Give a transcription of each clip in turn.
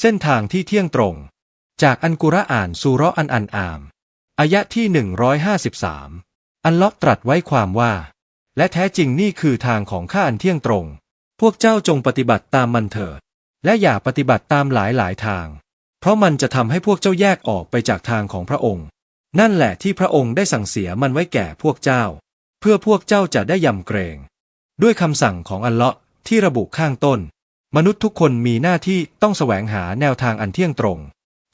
เส้นทางที่เที่ยงตรง จากอันกุรอานซูราะห์อันอันอามอายะที่ 153 อันลาะห์ตรัสไว้ความว่า และแท้จริงนี่คือทางของข้าอันเที่ยงตรง พวกเจ้าจงปฏิบัติตามมันเถิด และอย่าปฏิบัติตามหลายหลายทาง เพราะมันจะทำให้พวกเจ้าแยกออกไปจากทางของพระองค์ นั่นแหละที่พระองค์ได้สั่งเสียมันไว้แก่พวกเจ้า เพื่อพวกเจ้าจะได้ยำเกรง ด้วยคำสั่งของอัลเลาะห์ที่ระบุข้างต้น มนุษย์ทุกคนมีหน้าที่ต้องแสวงหาแนวทางอันเที่ยงตรง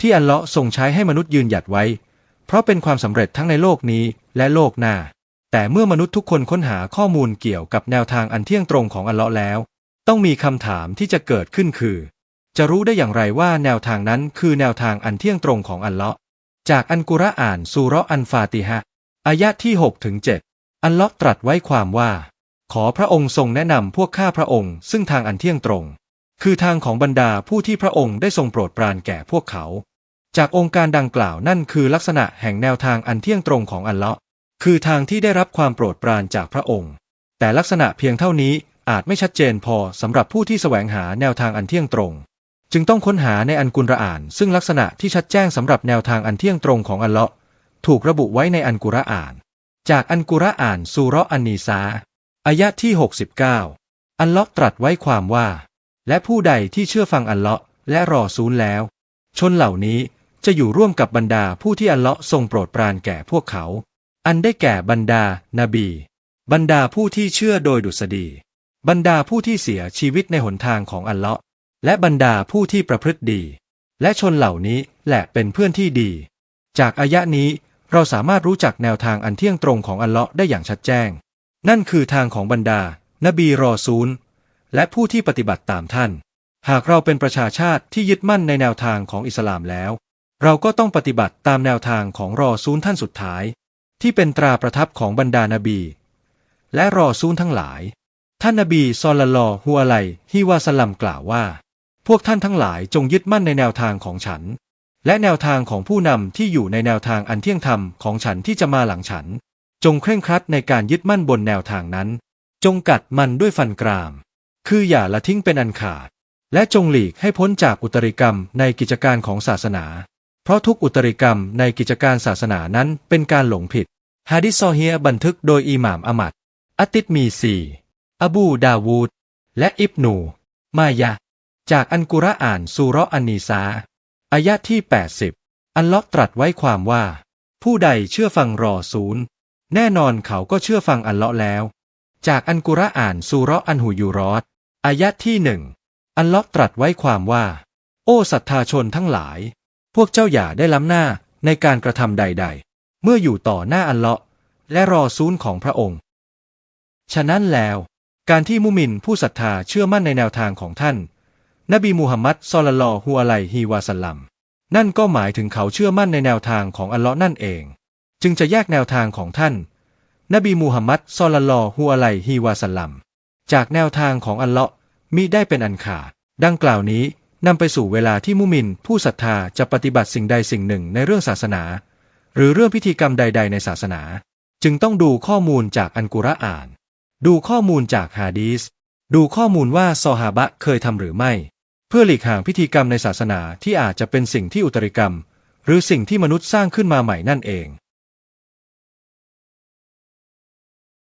ที่อัลเลาะห์ทรงใช้ให้มนุษย์ยืนหยัดไว้ เพราะเป็นความสำเร็จทั้งในโลกนี้และโลกหน้า แต่เมื่อมนุษย์ทุกคนค้นหาข้อมูลเกี่ยวกับแนวทางอันเที่ยงตรงของอัลเลาะห์แล้ว ต้องมีคำถามที่จะเกิดขึ้นคือ จะรู้ได้อย่างไรว่าแนวทางนั้นคือแนวทางอันเที่ยงตรงของอัลเลาะห์จากอันกุรอานซูระอันฟาติฮะอายะที่6ถึง7อัลเลาะห์ตรัสไว้ความว่า ขอพระองค์ทรงแนะนำพวกข้าพระองค์ซึ่งทางอันเที่ยงตรง คือทางของบรรดาผู้ที่พระองค์ได้ทรงโปรดปรานแก่พวกเขา จากองค์การดังกล่าวนั่นคือลักษณะแห่งแนวทางอันเที่ยงตรงของอัลเลาะห์คือทางที่ได้รับความโปรดปรานจากพระองค์ แต่ลักษณะเพียงเท่านี้อาจไม่ชัดเจนพอสำหรับผู้ที่แสวงหาแนวทางอันเที่ยงตรง จึงต้องค้นหาในอันกุรอาน ซึ่งลักษณะที่ชัดแจ้งสำหรับแนวทางอันเที่ยงตรงของอัลเลาะห์ถูกระบุไว้ในอันกุรอาน จากอันกุรอานซูเราะอันนีซาอายะที่ 69 อัลเลาะห์ตรัสไว้ความว่า และผู้ใดที่เชื่อฟังอัลเลาะห์และรอซูลแล้ว ชนเหล่านี้จะอยู่ร่วมกับบรรดาผู้ที่อัลเลาะห์ทรงโปรดปรานแก่พวกเขา อันได้แก่บรรดานบี บรรดาผู้ที่เชื่อโดยดุษฎี บรรดาผู้ที่เสียชีวิตในหนทางของอัลเลาะห์และบรรดาผู้ที่ประพฤติดี และชนเหล่านี้แหละเป็นเพื่อนที่ดี จากอายะนี้เราสามารถรู้จักแนวทางอันเที่ยงตรงของอัลเลาะห์ได้อย่างชัดแจ้ง นั่นคือทางของบรรดา นบีรอซูล และผู้ที่ปฏิบัติตามท่าน หากเราเป็นประชาชาติที่ยึดมั่นในแนวทางของอิสลามแล้ว เราก็ต้องปฏิบัติตามแนวทางของรอซูลท่านสุดท้าย ที่เป็นตราประทับของบรรดานาบี และรอซูลทั้งหลาย ท่านนบีซอลลัลลอฮุอะลัยฮิวาสลัมกล่าวว่า พวกท่านทั้งหลายจงยึดมั่นในแนวทางของฉัน และแนวทางของผู้นำที่อยู่ในแนวทางอันเที่ยงธรรมของฉันที่จะมาหลังฉัน จงเคร่งครัดในการยึดมั่นบนแนวทางนั้น จงกัดมันด้วยฟันกราม คืออย่าละทิ้งเป็นอันขาด และจงหลีกให้พ้นจากอุตริกรรมในกิจการของศาสนา เพราะทุกอุตริกรรมในกิจการศาสนานั้นเป็นการหลงผิดฮะดิษซอเฮียบันทึกโดยอิหม่ามอามัดอัติดมีซีอบูดาวูด และอิบนู มายะ จากอันกุรอานซูราะห์อันนีซาอายะที่ 80 อัลลาะห์ตรัสไว้ความว่า ผู้ใดเชื่อฟังรอซูลแน่นอนเขาก็เชื่อฟังอัลเลาะห์แล้ว จากอันกุรอานซูราะห์อันหูยูรอด อายะที่หนึ่ง อัลลาะห์ตรัสไว้ความว่า โอ้ศรัทธาชนทั้งหลาย พวกเจ้าอย่าได้ล้ำหน้าในการกระทำใด ๆ เมื่ออยู่ต่อหน้าอัลลาะห์และรอซูลของพระองค์ ฉะนั้นแล้ว การที่มุมินผู้ศรัทธาเชื่อมั่นในแนวทางของท่าน นบีมูฮัมมัดซอลลัลฮุอะลัยฮิวาสัลลัม นั่นก็หมายถึงเขาเชื่อมั่นในแนวทางของอัลลาะห์นั่นเอง จึงจะแยกแนวทางของท่าน นบีมูฮัมมัดซอลลัลฮุอะลัยฮิวาสัลลัม จากแนวทางของอัลเลาะห์มิได้เป็นอันขาด ดังกล่าวนี้นำไปสู่เวลาที่มุมินผู้ศรัทธาจะปฏิบัติสิ่งใดสิ่งหนึ่งในเรื่องศาสนา หรือเรื่องพิธีกรรมใด ๆ ในศาสนา จึงต้องดูข้อมูลจากอันกุรอาน ดูข้อมูลจากฮะดีษดูข้อมูลว่าซอฮาบะเคยทำหรือไม่ เพื่อหลีกห่างพิธีกรรมในศาสนาที่อาจจะเป็นสิ่งที่อุตริกรรม หรือสิ่งที่มนุษย์สร้างขึ้นมาใหม่นั่นเอง